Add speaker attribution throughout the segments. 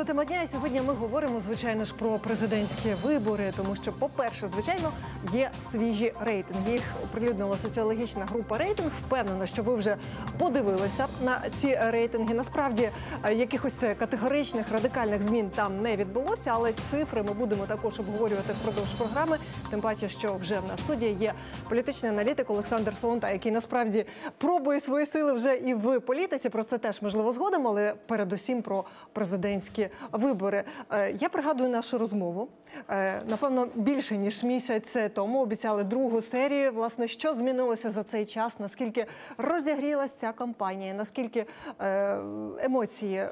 Speaker 1: Це тема дня. І сьогодні ми говоримо, звичайно ж, про президентські вибори, тому що, по-перше, звичайно, є свіжі рейтинги. Їх оприлюднила соціологічна група рейтинг. Впевнена, що ви вже подивилися на ці рейтинги. Насправді е, якихось категоричних радикальних змін там не відбулося, але цифри ми будемо також обговорювати впродовж програми. Тим паче, що вже в нас студії є політичний аналітик Олександр Солонта, який насправді пробує свої сили вже і в політиці. Про це теж можливо згодом, але передусім про президентські вибори. Е, Я пригадую нашу розмову. Е, Напевно, більше ніж місяць тому обіцяли другу серію. Власне, що змінилося за цей час? Наскільки розігрілася ця кампанія? Наскільки е, емоції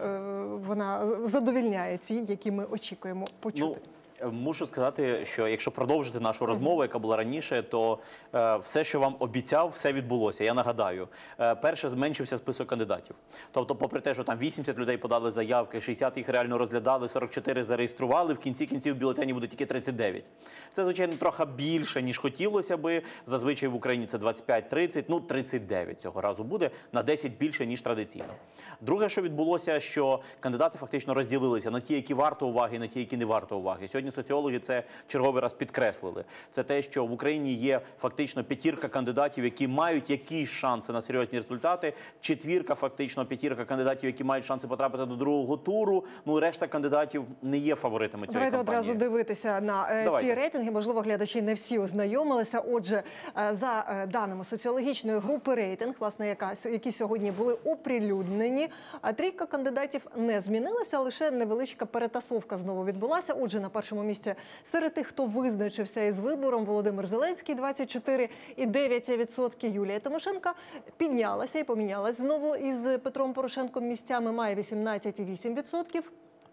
Speaker 1: вона задовільняє ці, які ми очікуємо почути?
Speaker 2: Ну, мушу сказати, що якщо продовжити нашу розмову, яка була раніше, то е, все, що вам обіцяв, все відбулося. Я нагадаю, е, перше зменшився список кандидатів. Тобто, попри те, що там 80 людей подали заявки, 60 їх реально розглядали, 44 зареєстрували. В кінці кінців бюлетені буде тільки 39. Це звичайно трохи більше ніж хотілося би. Зазвичай в Україні це 25-30, ну 39 цього разу буде на 10 більше ніж традиційно. Друге, що відбулося, що кандидати фактично розділилися на ті, які варто уваги, на ті, які не варто уваги. Сьогодні соціологи це черговий раз підкреслили. Це те, що в Україні є фактично п'ятірка кандидатів, які мають якісь шанси на серйозні результати. Четвірка, фактично, п'ятірка кандидатів, які мають шанси потрапити до другого туру. Ну решта кандидатів не є фаворитами цієї
Speaker 1: Давайте
Speaker 2: кампанії.
Speaker 1: одразу дивитися на е, ці рейтинги. Можливо, глядачі не всі ознайомилися. Отже, е, за е, даними соціологічної групи рейтинг, власне, яка які сьогодні були оприлюднені, трійка кандидатів не змінилася. Лише невеличка перетасовка знову відбулася. Отже, на першому місці серед тих, хто визначився із вибором, Володимир Зеленський 24,9%. Юлія Тимошенка піднялася і помінялась знову із Петром Порошенком місцями. Має 18,8%.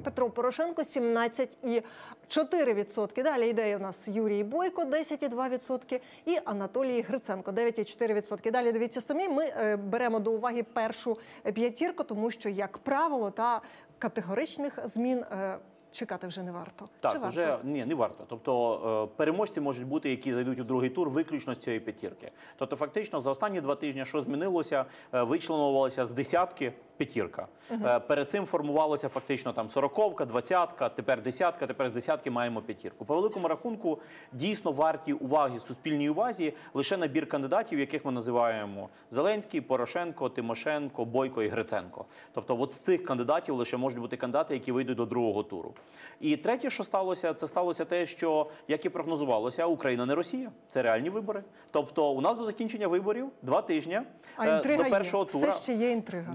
Speaker 1: Петро Порошенко 17,4%. Далі йде у нас Юрій Бойко 10,2% і Анатолій Гриценко 9,4%. Далі дивіться самі. Ми е, беремо до уваги першу п'ятірку, тому що, як правило, та категоричних змін е, чекати вже не варто. Чи
Speaker 2: Так,
Speaker 1: варто?
Speaker 2: вже ні, не варто. Тобто е, переможці можуть бути, які зайдуть у другий тур, виключно з цієї п'ятірки. Тобто, фактично, за останні два тижні, що змінилося, Е, вичленувалося з десятки п'ятірка. Е, Перед цим формувалося фактично там сороковка, двадцятка, тепер десятка, тепер з десятки маємо п'ятірку. По великому рахунку дійсно варті уваги суспільній увазі лише набір кандидатів, яких ми називаємо Зеленський, Порошенко, Тимошенко, Бойко і Гриценко. Тобто, от з цих кандидатів лише можуть бути кандидати, які вийдуть до другого туру. І третє, що сталося, це сталося те, що як і прогнозувалося, Україна не Росія. Це реальні вибори. Тобто, у нас до закінчення виборів два тижні
Speaker 1: А
Speaker 2: е,
Speaker 1: інтрига
Speaker 2: до першого
Speaker 1: є.
Speaker 2: тура.
Speaker 1: Все ще є інтрига.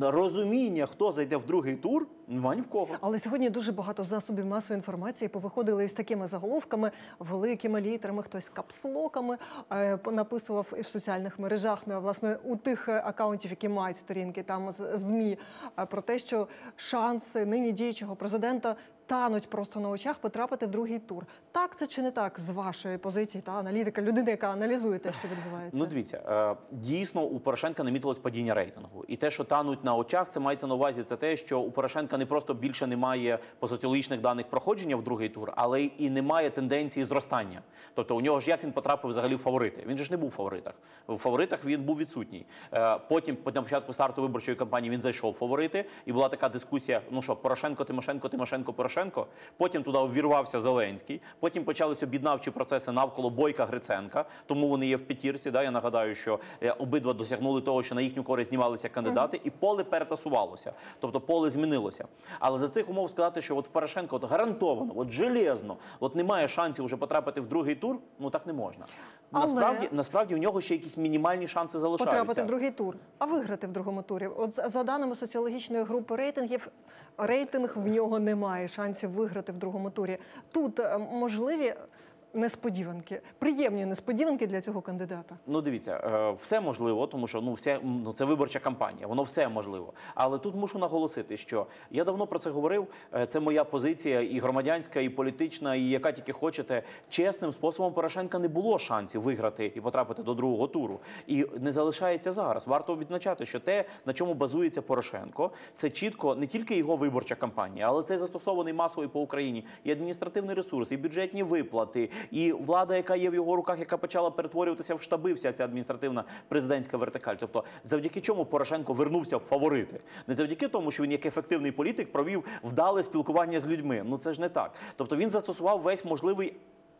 Speaker 2: Розуміння, хто зайде в другий тур, немає ні в кого.
Speaker 1: Але сьогодні дуже багато засобів масової інформації повиходили із такими заголовками, великими літерами, хтось капслоками е, написував і в соціальних мережах, на власне, у тих е, акаунтів, які мають сторінки там з змі, е, про те, що шанси нині діючого президента тануть просто на очах потрапити в другий тур. Так це чи не так з вашої позиції та аналітика, людини, яка аналізує те, що відбувається?
Speaker 2: Ну, дивіться, е, дійсно у Порошенка намітилось падіння рейтингу. І те, що тануть на очах, це мається на увазі. Це те, що у Порошенка не просто більше немає по соціологічних даних проходження в другий тур, але і немає тенденції зростання. Тобто у нього ж як він потрапив взагалі в фаворити? Він же ж не був в фаворитах. В фаворитах він був відсутній. Е, Потім, на початку старту виборчої кампанії, він зайшов в фаворити, і була така дискусія: ну що, Порошенко, Тимошенко, Тимошенко, Порошенко. Потім туди увірвався Зеленський. Потім почалися об'єднавчі процеси навколо Бойка Гриценка. Тому вони є в п'ятірці. Да? Я нагадаю, що е, обидва досягнули того, що на їхню користь знімалися кандидати, і поле перетасувалося. Тобто поле змінилося. Але за цих умов сказати, що от в Порошенко от гарантовано, от железно, от немає шансів вже потрапити в другий тур. Ну так не можна.
Speaker 1: Але-
Speaker 2: Насправді, насправді у нього ще якісь мінімальні шанси залишаються.
Speaker 1: потрапити в другий тур, а виграти в другому турі. От за- даними соціологічної групи рейтингів, рейтинг в нього немає шансів виграти в другому турі. Тут е, можливі несподіванки, приємні несподіванки для цього кандидата.
Speaker 2: Ну, дивіться, е, все можливо, тому що ну все ну це виборча кампанія, воно все можливо. Але тут мушу наголосити, що я давно про це говорив. е, Це моя позиція, і громадянська, і політична, і яка тільки хочете. Чесним способом Порошенка не було шансів виграти і потрапити до другого туру. І не залишається зараз. Варто відзначати, що те, на чому базується Порошенко, це чітко не тільки його виборча кампанія, але це застосований масово і по Україні і адміністративний ресурс, і бюджетні виплати, і влада, яка є в його руках, яка почала перетворюватися в штаби, вся ця адміністративна президентська вертикаль. Тобто, завдяки чому Порошенко вернувся в фаворити, не завдяки тому, що він як ефективний політик провів вдале спілкування з людьми. Ну це ж не так. Тобто він застосував весь можливий.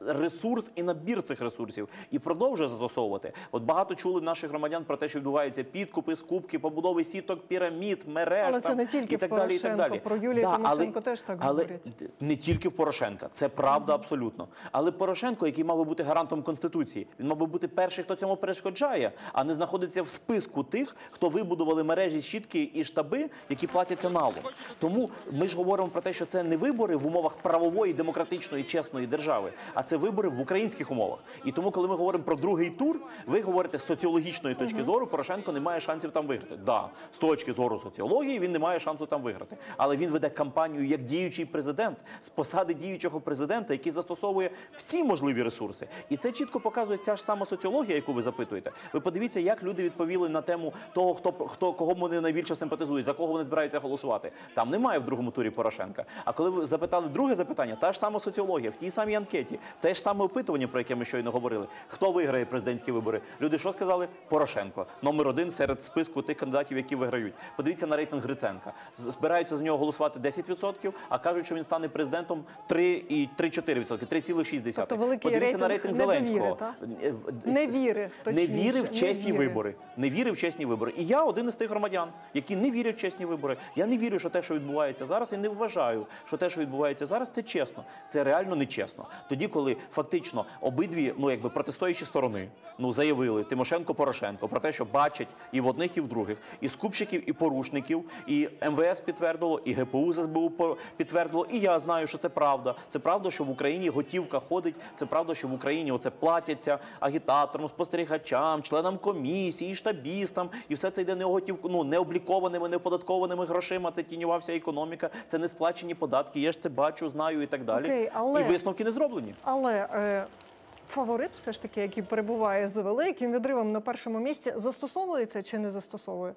Speaker 2: Ресурс і набір цих ресурсів і продовжує застосовувати. От багато чули наших громадян про те, що відбуваються підкупи, скупки, побудови сіток, пірамід, мереж
Speaker 1: Але це не тільки
Speaker 2: і
Speaker 1: в
Speaker 2: так далі. І так далі.
Speaker 1: Про Юлію
Speaker 2: Да,
Speaker 1: Тимошенко
Speaker 2: але,
Speaker 1: теж так
Speaker 2: але
Speaker 1: говорять.
Speaker 2: не тільки в Порошенка, це правда абсолютно. Але Порошенко, який мав би бути гарантом конституції, він мав би бути перший, хто цьому перешкоджає, а не знаходиться в списку тих, хто вибудували мережі щітки і штаби, які платяться налог. Тому ми ж говоримо про те, що це не вибори в умовах правової, демократичної, чесної держави, а це вибори в українських умовах. І тому, коли ми говоримо про другий тур, ви говорите з соціологічної точки зору, Порошенко не має шансів там виграти. Да, з точки зору соціології він не має шансу там виграти. Але він веде кампанію як діючий президент з посади діючого президента, який застосовує всі можливі ресурси. І це чітко показує ця ж сама соціологія, яку ви запитуєте. Ви подивіться, як люди відповіли на тему того, хто хто кого вони найбільше симпатизують, за кого вони збираються голосувати. Там немає в другому турі Порошенка. А коли ви запитали друге запитання, та ж сама соціологія в тій самій анкеті, те ж саме опитування, про яке ми щойно говорили. Хто виграє президентські вибори? Люди що сказали? Порошенко, номер один серед списку тих кандидатів, які виграють. Подивіться на рейтинг Гриценка. Збираються з нього голосувати 10%, а кажуть, що він стане президентом 3,3-4%, 3,6%.
Speaker 1: Тобто великий
Speaker 2: Подивіться на
Speaker 1: рейтинг
Speaker 2: рейтинг Зеленського. Е,
Speaker 1: Не віри,
Speaker 2: не вірив в
Speaker 1: не
Speaker 2: чесні
Speaker 1: віри.
Speaker 2: вибори. Не вірив в чесні вибори. І я один із тих громадян, які не вірять в чесні вибори. Я не вірю, що те, що відбувається зараз, і не вважаю, що те, що відбувається зараз, це чесно. Це реально нечесно. Тоді, коли фактично обидві, ну якби протистоячі сторони, ну заявили Тимошенко Порошенко про те, що бачать і в одних, і в других, і скупщиків, і порушників, і МВС підтвердило, і ГПУ з СБУ підтвердило. І я знаю, що це правда. Це правда, що в Україні готівка ходить. Це правда, що в Україні оце платяться агітаторам, спостерігачам, членам комісії, штабістам, і все це йде не готівку, ну не облікованими, не оподаткованими грошима. Це тіньова вся економіка, це не сплачені податки. Я ж це бачу, знаю і так далі.
Speaker 1: Окей, але-
Speaker 2: І висновки не зроблені.
Speaker 1: Але е, фаворит, все ж таки, який перебуває з великим відривом на першому місці, застосовується чи не застосовує?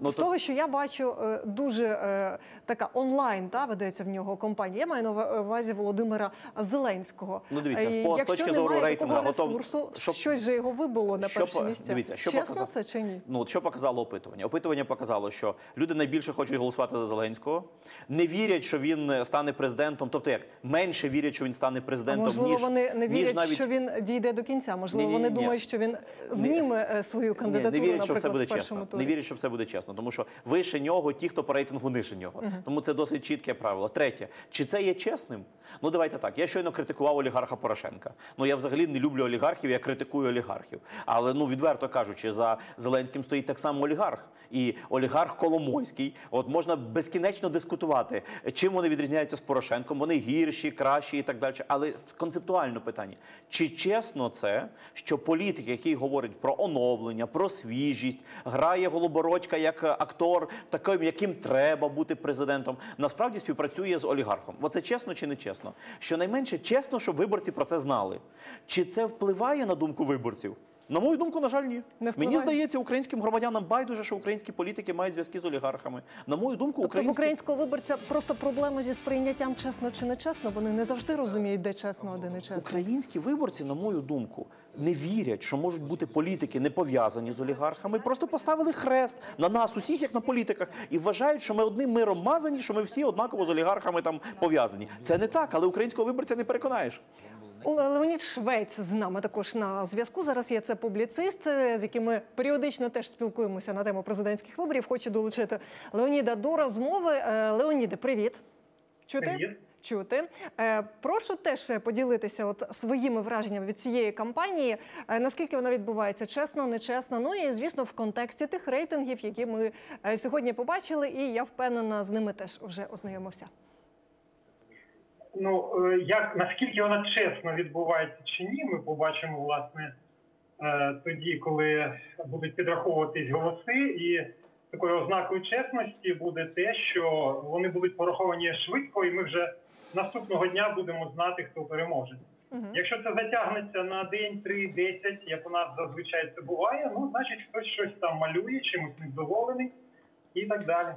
Speaker 2: Ну,
Speaker 1: з
Speaker 2: то-
Speaker 1: того, що я бачу, е, дуже е, така онлайн та ведеться в нього компанія. Я маю на увазі Володимира Зеленського.
Speaker 2: Ну, дивіться,
Speaker 1: Е,
Speaker 2: по-
Speaker 1: якщо
Speaker 2: точки зору рейтингу, готов-
Speaker 1: ресурсу,
Speaker 2: щоб-
Speaker 1: щось же його вибило на
Speaker 2: що
Speaker 1: перші місця.
Speaker 2: дивіться, що
Speaker 1: Чесно
Speaker 2: показав-
Speaker 1: це чи ні?
Speaker 2: Ну, от що показало опитування? Опитування показало, що люди найбільше хочуть голосувати за Зеленського, не вірять, що він стане президентом. Тобто, як менше вірять, що він стане
Speaker 1: А
Speaker 2: президентом,
Speaker 1: можливо,
Speaker 2: ніж
Speaker 1: вони не вірять,
Speaker 2: навіть
Speaker 1: що він дійде до кінця. Можливо,
Speaker 2: Ні-ні-ні.
Speaker 1: вони думають, що він зніме свою
Speaker 2: Ні,
Speaker 1: кандидатуру,
Speaker 2: не вірять, що все буде чесно. Не вірять, що все буде чесно, тому що вище нього ті, хто по рейтингу нижче нього. Тому це досить чітке правило. Третє, чи це є чесним? Ну давайте так. Я щойно критикував олігарха Порошенка. Ну я взагалі не люблю олігархів, я критикую олігархів. Але ну відверто кажучи, за Зеленським стоїть так само олігарх. І олігарх Коломойський. От можна безкінечно дискутувати, чим вони відрізняються з Порошенком. Вони гірші, кращі і так далі. Але концептуально питання: чи чесно це, що політик, який говорить про оновлення, про свіжість, грає Голобородька як актор, таким, яким треба бути президентом, насправді співпрацює з олігархом. Оце чесно чи не чесно? Щонайменше чесно, щоб виборці про це знали. Чи це впливає на думку виборців? На мою думку, на жаль, ні.
Speaker 1: Не
Speaker 2: Мені здається, українським громадянам байдуже, що українські політики мають зв'язки з олігархами. На мою думку,
Speaker 1: Тобто
Speaker 2: українські...
Speaker 1: українського виборця просто проблема зі сприйняттям чесно чи не чесно. Вони не завжди розуміють, де чесно, а де не чесно.
Speaker 2: Українські виборці, на мою думку, не вірять, що можуть бути політики не пов'язані з олігархами. Просто поставили хрест на нас, усіх, як на політиках, і вважають, що ми одним миром мазані, що ми всі однаково з олігархами там пов'язані. Це не так, але українського виборця не переконаєш.
Speaker 1: Леонід Швець з нами також на зв'язку. Зараз є це публіцист, е, з яким ми періодично теж спілкуємося на тему президентських виборів. Хочу долучити Леоніда до розмови. Е, Леоніде, привіт. Чути?
Speaker 3: Привіт.
Speaker 1: Чути. Е, Прошу теж поділитися от своїми враженнями від цієї кампанії. Наскільки вона відбувається чесно, нечесно. Ну і звісно, в контексті тих рейтингів, які ми сьогодні побачили, і я впевнена, з ними теж вже ознайомився.
Speaker 3: Ну е, як наскільки вона чесно відбувається чи ні, ми побачимо власне е, тоді, коли будуть підраховуватись голоси, і такою ознакою чесності буде те, що вони будуть пораховані швидко, і ми вже наступного дня будемо знати, хто переможе. Якщо це затягнеться на день, три, десять, як у нас зазвичай це буває, ну значить хтось щось там малює, чимось невдоволений і так далі.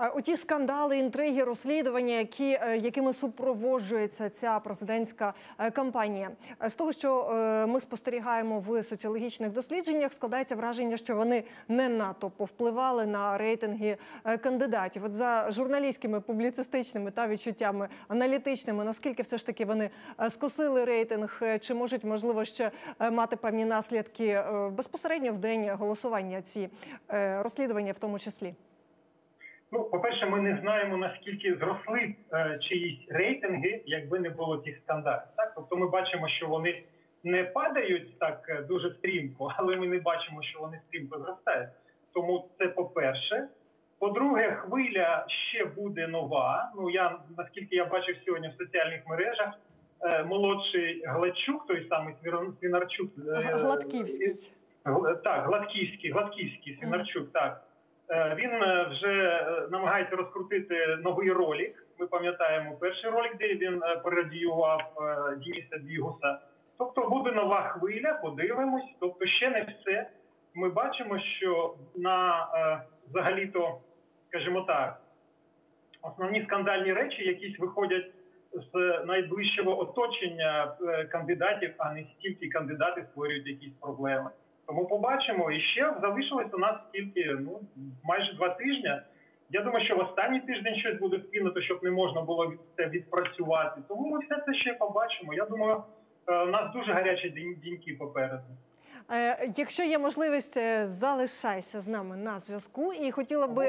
Speaker 1: Оті скандали, інтриги, розслідування, які, е, якими супроводжується ця президентська е, кампанія. Е, З того, що ми спостерігаємо в соціологічних дослідженнях, складається враження, що вони не надто повпливали на рейтинги кандидатів. От за журналістськими, публіцистичними та відчуттями аналітичними, наскільки все ж таки вони скосили рейтинг, чи можуть можливо ще мати певні наслідки безпосередньо в день голосування ці розслідування, в тому числі.
Speaker 3: Ну, по-перше, ми не знаємо наскільки зросли е, чиїсь рейтинги, якби не було цих стандартів. Так, тобто ми бачимо, що вони не падають так е, дуже стрімко, але ми не бачимо, що вони стрімко зростають. Тому це по-перше. По-друге, хвиля ще буде нова. Ну я наскільки я бачив сьогодні в соціальних мережах, е, молодший Гладчук, той самий Свінарчук, е,
Speaker 1: Гладківський.
Speaker 3: Гл- Так, Гладківський, Гладківський, Свінарчук, так. Е, Він е, вже е, намагається розкрутити новий ролик. Ми пам'ятаємо перший ролик, де він пародіював Дініса Бігуса. Тобто буде нова хвиля, подивимось. Тобто ще не все. Ми бачимо, що на взагалі-то, скажімо так, основні скандальні речі якісь виходять з найближчого оточення кандидатів, а не стільки кандидати створюють якісь проблеми. Тому побачимо. І ще залишилось у нас тільки ну майже два тижні. Я думаю, що в останній тиждень щось буде вкинуто, щоб не можна було це відпрацювати. Тому ми все це ще побачимо. Я думаю, е, у нас дуже гарячі діньки попереду.
Speaker 1: Е, Якщо є можливість, е, залишайся з нами на зв'язку. І хотіла би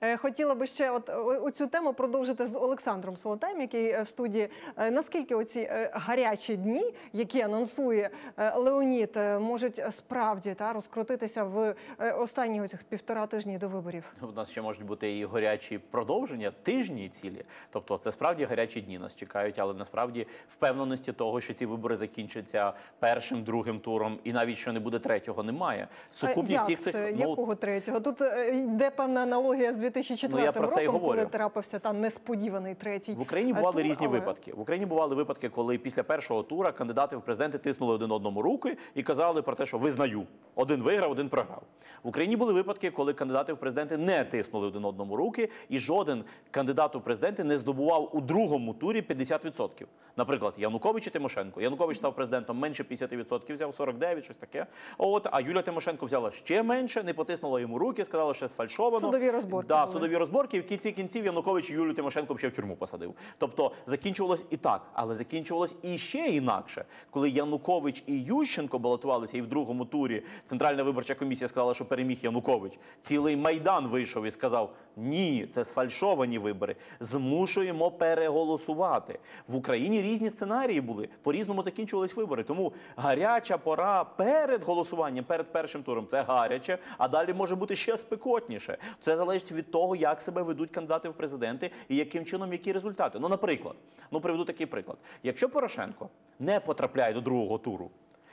Speaker 1: е, хотіла би ще от о- оцю тему продовжити з Олександром Солотаєм, який в студії. Наскільки оці гарячі дні, які анонсує Леонід, можуть справді та розкрутитися в останні оцих півтора тижні до виборів?
Speaker 2: У нас ще можуть бути і гарячі продовження, тижні цілі. Тобто, це справді гарячі дні нас чекають, але насправді впевненості того, що ці вибори закінчаться першим, другим туром, і навіть що не буде третього, немає.
Speaker 1: Е,
Speaker 2: Сукупність
Speaker 1: Як
Speaker 2: всіх
Speaker 1: це?
Speaker 2: цих ну,
Speaker 1: Якого третього? Тут е, йде певна аналогія з 2004
Speaker 2: Ну,
Speaker 1: роком, коли
Speaker 2: говорю.
Speaker 1: трапився там несподіваний третій.
Speaker 2: В Україні
Speaker 1: е,
Speaker 2: бували
Speaker 1: тур,
Speaker 2: різні
Speaker 1: але-
Speaker 2: випадки. В Україні бували випадки, коли після першого тура кандидати в президенти тиснули один одному руки і казали про те, що визнаю. Один виграв, один програв. В Україні були випадки, коли кандидати в президенти не тиснули один одному руки, і жоден кандидат у президенти не здобував у другому турі 50%. Наприклад, Янукович і Тимошенко. Янукович став президентом менше 50%, взяв 49, щось таке. От а Юлія Тимошенко взяла ще менше, не потиснула йому руки, сказала, що сфальшовано.
Speaker 1: Судові розборки
Speaker 2: Да,
Speaker 1: були.
Speaker 2: судові розборки. І в кінці кінців Янукович Юлію Тимошенко ще в тюрму посадив. Тобто закінчувалось і так, але закінчувалось і ще інакше, коли Янукович і Ющенко балотувалися, і в другому турі Центральна виборча комісія сказала, що переміг Янукович. Цілий майдан вийшов і сказав: ні, це сфальшовані вибори. Змушуємо переголосувати. В Україні різні сценарії були. По різному закінчувались вибори. Тому гаряча пора перед голосуванням, перед першим туром це гаряче, а далі може бути ще спекотніше. Це залежить від того, як себе ведуть кандидати в президенти і яким чином які результати. Ну, наприклад, ну приведу такий приклад: якщо Порошенко не потрапляє до другого туру.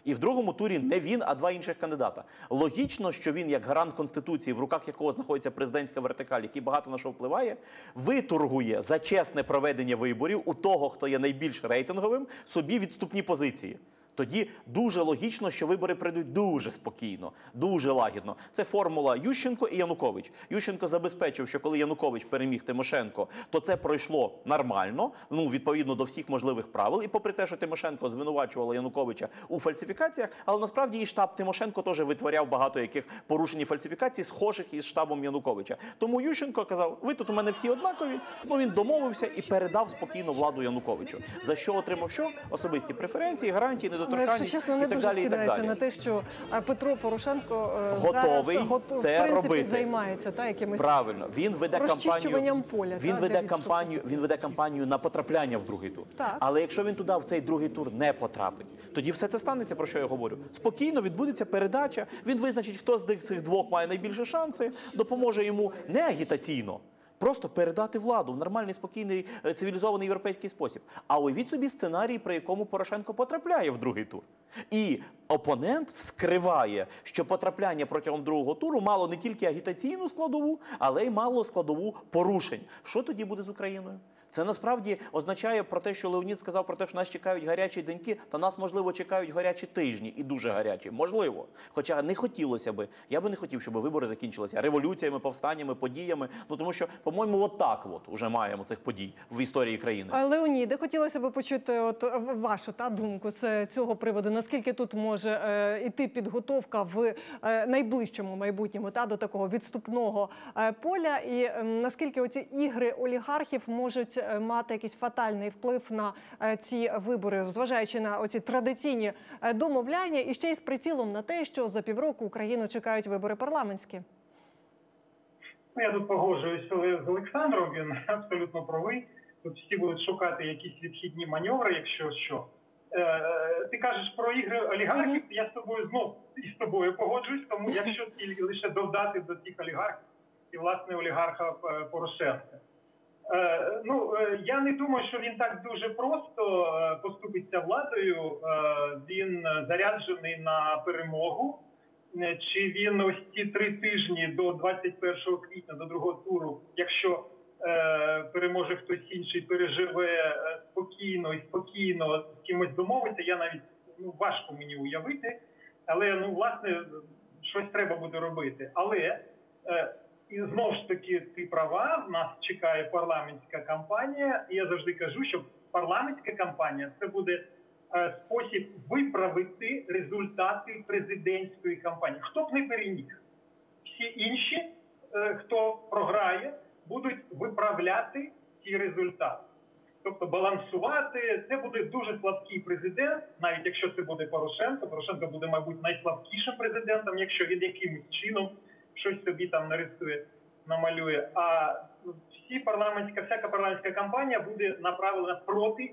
Speaker 2: І в другому турі не він, а два інших кандидата. Логічно, що він, як гарант конституції, в руках якого знаходиться президентська вертикаль, який багато на що впливає, виторгує за чесне проведення виборів у того, хто є найбільш рейтинговим, собі відступні позиції. Тоді дуже логічно, що вибори прийдуть дуже спокійно, дуже лагідно. Це формула Ющенко і Янукович. Ющенко забезпечив, що коли Янукович переміг Тимошенко, то це пройшло нормально, ну відповідно до всіх можливих правил. І попри те, що Тимошенко звинувачувала Януковича у фальсифікаціях, але насправді і штаб Тимошенко теж витворяв багато яких порушень фальсифікацій, схожих із штабом Януковича. Тому Ющенко казав: ви тут у мене всі однакові. Ну він домовився і передав спокійно владу Януковичу. За що отримав що? Особисті преференції, гарантії,
Speaker 1: Ну,
Speaker 2: недоторканність
Speaker 1: якщо чесно, не
Speaker 2: і так
Speaker 1: дуже
Speaker 2: далі.
Speaker 1: Скидається на те, що е, Петро Порошенко е,
Speaker 2: Готовий
Speaker 1: зараз готов,
Speaker 2: це
Speaker 1: в принципі,
Speaker 2: робити.
Speaker 1: займається та якимись
Speaker 2: Правильно, він веде кампанію.
Speaker 1: Розчищуванням поля,
Speaker 2: Він веде кампанію. Він веде кампанію на потрапляння в другий тур.
Speaker 1: Так.
Speaker 2: Але якщо він туди в цей другий тур не потрапить, тоді все це станеться. Про що я говорю? Спокійно відбудеться передача. Він визначить, хто з цих двох має найбільше шанси, допоможе йому не агітаційно. Просто передати владу в нормальний, спокійний, е, цивілізований європейський спосіб. А уявіть собі сценарій, при якому Порошенко потрапляє в другий тур. І опонент вскриває, що потрапляння протягом другого туру мало не тільки агітаційну складову, але й мало складову порушень. Що тоді буде з Україною? Це насправді означає про те, що Леонід сказав про те, що нас чекають гарячі деньки, та нас можливо чекають гарячі тижні і дуже гарячі. Можливо, хоча не хотілося би. Я би не хотів, щоб вибори закінчилися революціями, повстаннями, подіями. Ну тому що, по-моєму, от так от уже маємо цих подій в історії країни.
Speaker 1: Леоніде, хотілося б почути от вашу та думку з цього приводу. Наскільки тут може е, іти підготовка в е, найближчому майбутньому та до такого відступного е, поля, і е, наскільки оці ігри олігархів можуть е, мати якийсь фатальний вплив на е, ці вибори, зважаючи на оці традиційні е, домовляння, і ще й з прицілом на те, що за півроку Україну чекають вибори парламентські.
Speaker 3: Ну, я тут погоджуюсь з Олександром, він абсолютно правий. Тут всі будуть шукати якісь відхідні маневри, якщо що. Е, ти кажеш про ігри олігархів, я з тобою знов і з тобою погоджуюсь, тому якщо лише додати до цих олігархів і власне олігарха Порошенка. Е, ну е, я не думаю, що він так дуже просто е, поступиться владою. Він заряджений на перемогу. Чи він ось ці три тижні до 21 квітня, до другого туру, якщо переможе хтось інший, переживе спокійно і спокійно з кимось домовиться, я навіть ну важко мені уявити. Але ну власне щось треба буде робити. Але і знову ж таки ти права. Нас чекає парламентська кампанія. І я завжди кажу, що парламентська кампанія це буде е, спосіб виправити результати президентської кампанії. Хто б не переміг, всі інші, е, хто програє, будуть виправляти ці результати. Тобто балансувати, це буде дуже слабкий президент, навіть якщо це буде Порошенко. Порошенко буде, мабуть, найслабкішим президентом, якщо він якимось чином щось собі там нарисує, намалює. А всі парламентська, всяка парламентська кампанія буде направлена проти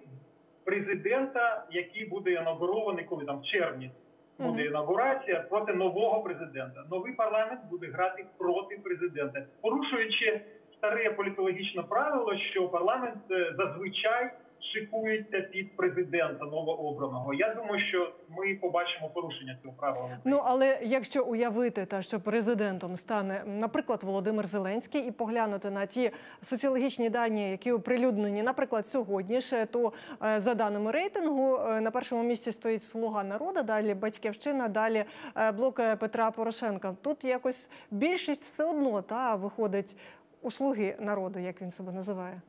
Speaker 3: президента, який буде інаугурований, коли там в червні буде
Speaker 1: Мгм.
Speaker 3: інаугурація проти нового президента. Новий парламент буде грати проти президента, порушуючи старе політологічне правило, що парламент е, зазвичай шикується під президента новообраного. Я думаю, що ми побачимо порушення цього правила.
Speaker 1: Ну але якщо уявити та що президентом стане, наприклад, Володимир Зеленський, і поглянути на ті соціологічні дані, які оприлюднені, наприклад, сьогодні ж, то е, за даними рейтингу е, на першому місці стоїть Слуга народу, далі батьківщина, далі е, блок Петра Порошенка. Тут якось більшість все одно та виходить у слуги народу, як він себе називає.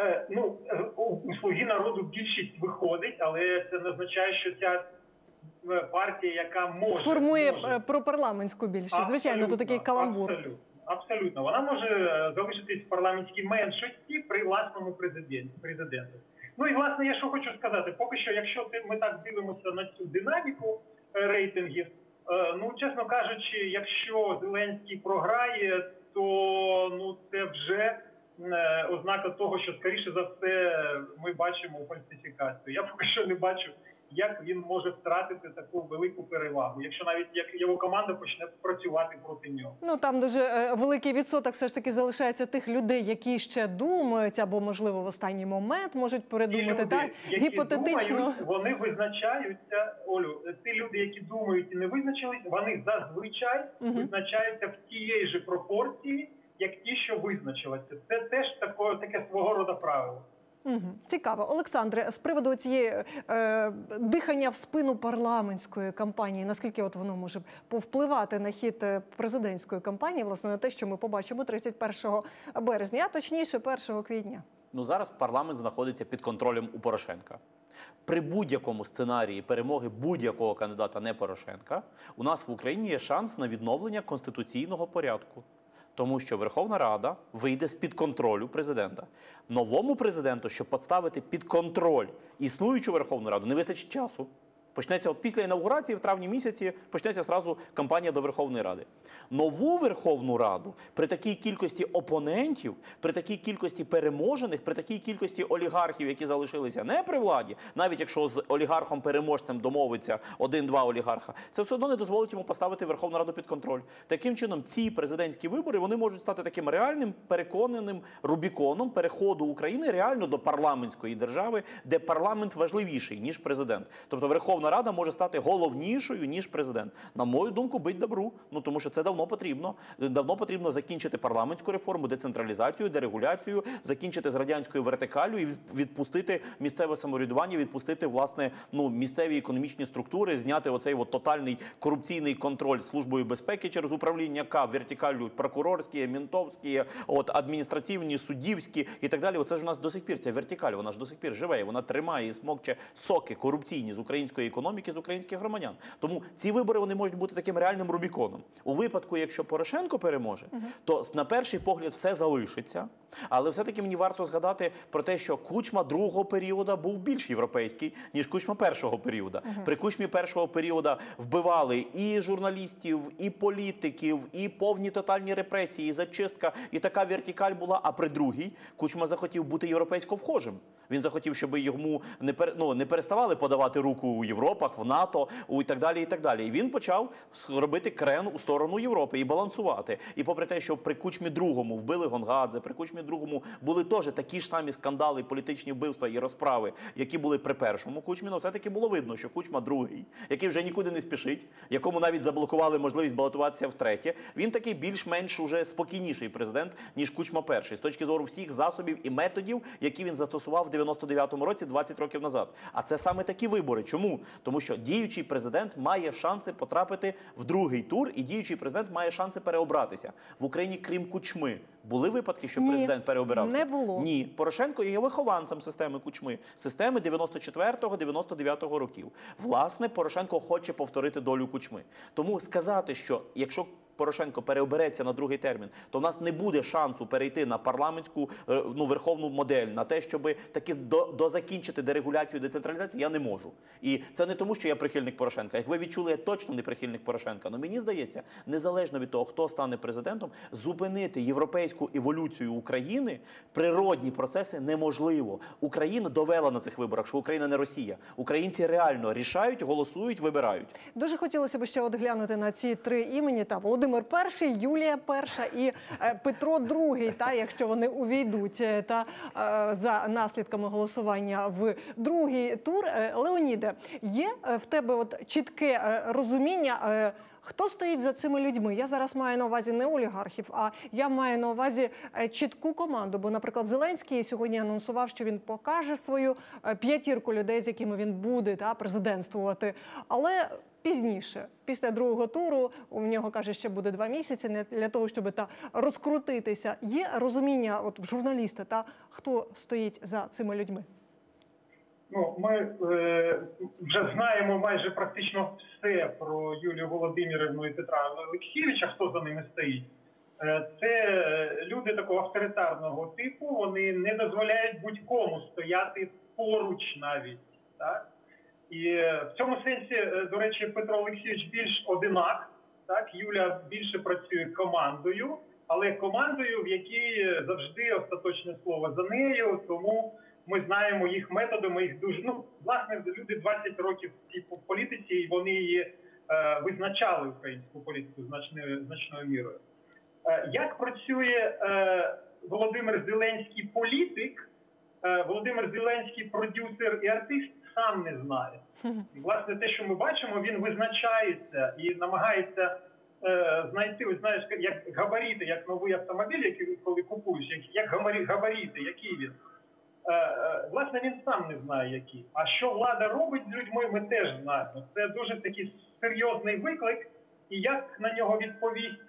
Speaker 3: Е, ну, е, у слуги народу більшість виходить, але це не означає, що ця е, партія, яка може
Speaker 1: Сформує
Speaker 3: може,
Speaker 1: пропарламентську більшість. Звичайно, тут такий
Speaker 3: Абсолютно,
Speaker 1: каламбур.
Speaker 3: Абсолютно, абсолютно. Вона може залишитись в парламентській меншості при власному президенті. президенту. Ну і власне, я що хочу сказати, поки що, якщо ми так дивимося на цю динаміку рейтингів, ну чесно кажучи, якщо Зеленський програє, то ну це вже ознака того, що скоріше за все ми бачимо фальсифікацію. Я поки що не бачу, як він може втратити таку велику перевагу, якщо навіть як його команда почне працювати проти нього.
Speaker 1: Ну там дуже е, великий відсоток все ж таки залишається тих людей, які ще думають, або можливо в останній момент можуть передумати
Speaker 3: люди,
Speaker 1: так
Speaker 3: які
Speaker 1: гіпотетично.
Speaker 3: думають, вони визначаються. Олю, ті люди, які думають і не визначились, вони зазвичай
Speaker 1: Мгм.
Speaker 3: визначаються в тієї ж пропорції, як ті, що визначилися. Це теж таке, таке свого роду правило.
Speaker 1: Мгм. Цікаво, Олександре, з приводу цієї е, дихання в спину парламентської кампанії, наскільки от воно може повпливати на хід е, президентської кампанії, власне, на те, що ми побачимо 31 березня, а точніше 1 квітня.
Speaker 2: Ну зараз парламент знаходиться під контролем у Порошенка. При будь-якому сценарії перемоги будь-якого кандидата не Порошенка у нас в Україні є шанс на відновлення конституційного порядку. Тому що Верховна Рада вийде з під контролю президента. Новому президенту, щоб поставити під контроль існуючу Верховну Раду, не вистачить часу. Почнеться після інаугурації в травні місяці почнеться зразу кампанія до Верховної Ради. Нову Верховну Раду при такій кількості опонентів, при такій кількості переможених, при такій кількості олігархів, які залишилися не при владі, навіть якщо з олігархом-переможцем домовиться один-два олігарха, це все одно не дозволить йому поставити Верховну Раду під контроль. Таким чином, ці президентські вибори вони можуть стати таким реальним переконаним рубіконом переходу України реально до парламентської держави, де парламент важливіший ніж президент. Тобто Верховна рада може стати головнішою ніж президент. На мою думку, бить добру. Ну тому що це давно потрібно. Давно потрібно закінчити парламентську реформу, децентралізацію, дерегуляцію, закінчити з радянською вертикалю і відпустити місцеве самоврядування, відпустити власне ну місцеві економічні структури, зняти оцей от тотальний корупційний контроль службою безпеки через управління К, вертикалю прокурорські, ментовські, от адміністративні, суддівські і так далі. Оце ж у нас до сих пір ця вертикаль, вона ж до сих пір живе. Вона тримає і смокче соки корупційні з української економіки, з українських громадян. Тому ці вибори вони можуть бути таким реальним рубіконом. У випадку, якщо Порошенко переможе, то на перший погляд все залишиться. Але все-таки мені варто згадати про те, що кучма другого періоду був більш європейський, ніж кучма першого періоду. При кучмі першого періоду вбивали і журналістів, і політиків, і повні тотальні репресії, і зачистка, і така вертикаль була. А при другій кучма захотів бути європейсько вхожим. Він захотів, щоб йому не пер, ну, не переставали подавати руку у Європах, в НАТО, у і так далі. І так далі. І він почав робити крен у сторону Європи і балансувати. І попри те, що при кучмі другому вбили Гонгадзе, при кучмі другому були теж такі ж самі скандали, політичні вбивства і розправи, які були при першому кучмі, але все-таки було видно, що кучма другий, який вже нікуди не спішить, якому навіть заблокували можливість балотуватися втретє. Він такий більш-менш уже спокійніший президент, ніж кучма перший, з точки зору всіх засобів і методів, які він застосував в 99-му році, 20 років назад. А це саме такі вибори. Чому? Тому що діючий президент має шанси потрапити в другий тур, і діючий президент має шанси переобратися в Україні, крім кучми. Були випадки, що
Speaker 1: Ні,
Speaker 2: президент переобирався?
Speaker 1: не було.
Speaker 2: Ні, Порошенко є вихованцем системи кучми, системи 94-99 років. Власне, Порошенко хоче повторити долю кучми. Тому сказати, що якщо Порошенко переобереться на другий термін, то в нас не буде шансу перейти на парламентську е, ну, верховну модель, на те, щоб таки до, дозакінчити дерегуляцію, децентралізацію, я не можу. І це не тому, що я прихильник Порошенка. Як ви відчули, я точно не прихильник Порошенка. Але мені здається, незалежно від того, хто стане президентом, зупинити європейську еволюцію України, природні процеси неможливо. Україна довела на цих виборах, що Україна не Росія. Українці реально рішають, голосують, вибирають.
Speaker 1: Дуже хотілося б ще от глянути на ці три імені: та Володимир І, Юлія І і е, Петро II, та якщо вони увійдуть е, та е, за наслідками голосування в другий тур. Леоніде, є в тебе от чітке розуміння? Хто стоїть за цими людьми? Я зараз маю на увазі не олігархів, а я маю на увазі чітку команду. Бо, наприклад, Зеленський сьогодні анонсував, що він покаже свою п'ятірку людей, з якими він буде та президентствувати. Але пізніше, після другого туру, у нього каже, ще буде два місяці для того, щоб та розкрутитися. Є розуміння, от в журналіста, та хто стоїть за цими людьми?
Speaker 3: Ну, ми е, вже знаємо майже практично все про Юлію Володимирівну і Петра Олексійовича, хто за ними стоїть. Е, це люди такого авторитарного типу, вони не дозволяють будь-кому стояти поруч навіть. Так? І в цьому сенсі, е, до речі, Петро Олексійович більш одинак, так? Юля більше працює командою, але командою, в якій завжди остаточне слово за нею, тому ми знаємо їх методи, ми їх дуже ну власне люди 20 років в цій політиці, і вони її е, визначали українську політику значною значною мірою. Е, як працює е, Володимир Зеленський політик? Е, Володимир Зеленський продюсер і артист сам не знає. І, власне, те, що ми бачимо, він визначається і намагається е, знайти, ось знаєш, як габаріти, як новий автомобіль, який коли купуєш, як, як габаріти, який він. Е, е, власне, він сам не знає, які. А що влада робить з людьми, ми теж знаємо. Це дуже такий серйозний виклик, і як на нього відповість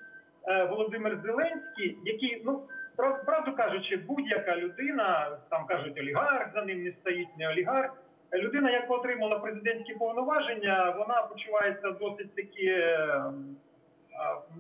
Speaker 3: е, Володимир Зеленський, який, ну прав- правду кажучи, будь-яка людина, там кажуть, олігарх за ним не стоїть, не олігарх. Е, Людина, яка отримала президентські повноваження, вона почувається досить таки е,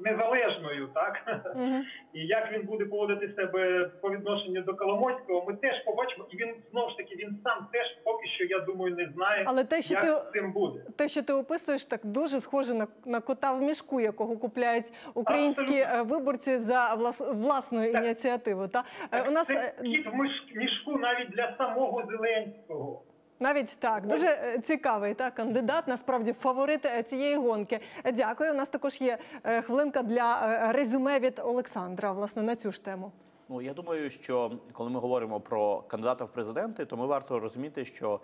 Speaker 3: незалежною, так
Speaker 1: Мгм.
Speaker 3: і як він буде поводити себе по відношенню до Коломойського, ми теж побачимо. І він знову ж таки він сам теж поки що, я думаю, не знає,
Speaker 1: Але те, що
Speaker 3: як
Speaker 1: ти
Speaker 3: з цим буде.
Speaker 1: те, що ти описуєш, так дуже схоже на, на кота в мішку, якого купляють українські
Speaker 3: Абсолютно.
Speaker 1: е, виборці за влас, власною
Speaker 3: Так.
Speaker 1: ініціативою. Та Е, у нас
Speaker 3: Це
Speaker 1: е,
Speaker 3: кіт в мішку навіть для самого Зеленського.
Speaker 1: Навіть так дуже е, цікавий та кандидат. Насправді фаворит е, цієї гонки. Дякую. У нас також є е, хвилинка для резюме від Олександра. Власне на цю ж тему.
Speaker 2: Ну я думаю, що коли ми говоримо про кандидата в президенти, то ми варто розуміти, що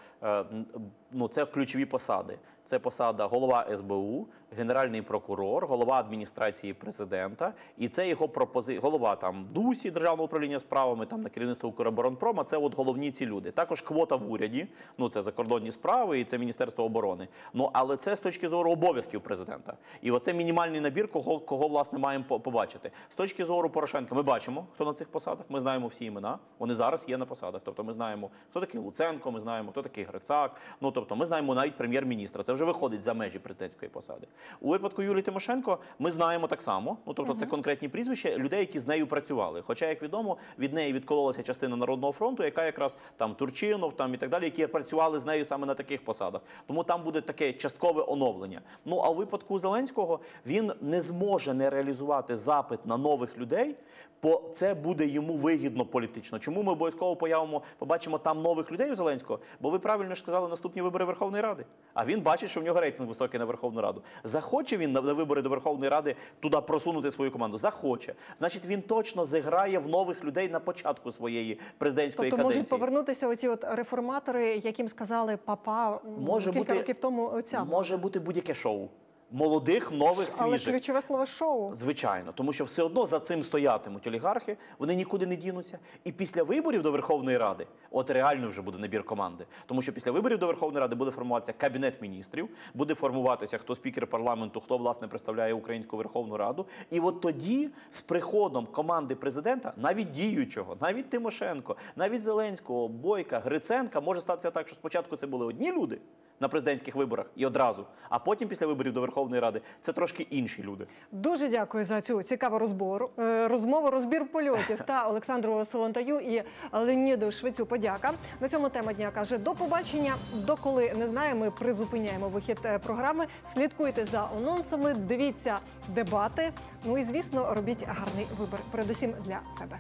Speaker 2: ну це ключові посади. Це посада голова СБУ, генеральний прокурор, голова адміністрації президента, і це його пропози... голова там ДУСі, державного управління справами, там на керівництво Укроборонпрома. Це от головні ці люди. Також квота в уряді. Ну це закордонні справи і це Міністерство оборони. Ну але це з точки зору обов'язків президента. І оце мінімальний набір, кого кого власне маємо побачити. З точки зору Порошенка, ми бачимо, хто на цих посадах. Ми знаємо всі імена. Вони зараз є на посадах. Тобто, ми знаємо, хто такий Луценко, ми знаємо, хто такий Грицак. Ну тобто, ми знаємо навіть прем'єр-міністра. Це вже виходить за межі президентської посади. У випадку Юлії Тимошенко ми знаємо так само. Ну тобто, це конкретні прізвища людей, які з нею працювали. Хоча, як відомо, від неї відкололася частина народного фронту, яка якраз там Турчинов, там і так далі, які працювали з нею саме на таких посадах. Тому там буде таке часткове оновлення. Ну а у випадку Зеленського він не зможе не реалізувати запит на нових людей, бо це буде йому вигідно політично. Чому ми обов'язково появимо, побачимо там нових людей у Зеленського? Бо ви правильно ж сказали наступні вибори Верховної Ради. А він бачить, що в нього рейтинг високий на Верховну Раду. Захоче він на вибори до Верховної Ради туди просунути свою команду? Захоче. Значить, він точно зіграє в нових людей на початку своєї президентської
Speaker 1: Тобто можуть повернутися оці от реформатори, яким сказали папа
Speaker 2: Може
Speaker 1: кілька
Speaker 2: бути-
Speaker 1: років тому. Оця
Speaker 2: Може бути будь-яке шоу. Молодих, нових,
Speaker 1: але ключове слово шоу.
Speaker 2: Звичайно, тому що все одно за цим стоятимуть олігархи, вони нікуди не дінуться. І після виборів до Верховної Ради, от реально вже буде набір команди. Тому що після виборів до Верховної Ради буде формуватися кабінет міністрів, буде формуватися хто спікер парламенту, хто власне представляє Українську Верховну Раду. І от тоді, з приходом команди президента, навіть діючого, навіть Тимошенко, навіть Зеленського, Бойка, Гриценка, може статися так, що спочатку це були одні люди. На президентських виборах і одразу, а потім після виборів до Верховної Ради це трошки інші люди.
Speaker 1: Дуже дякую за цю цікаву розбору, е, розмову, розбір польотів та Олександру Солонтаю і Леніду Швецю. Подяка на цьому тема дня каже до побачення. Доколи не знаю, ми призупиняємо вихід е, програми. Слідкуйте за анонсами, дивіться дебати. Ну і звісно, робіть гарний вибір, передусім для себе.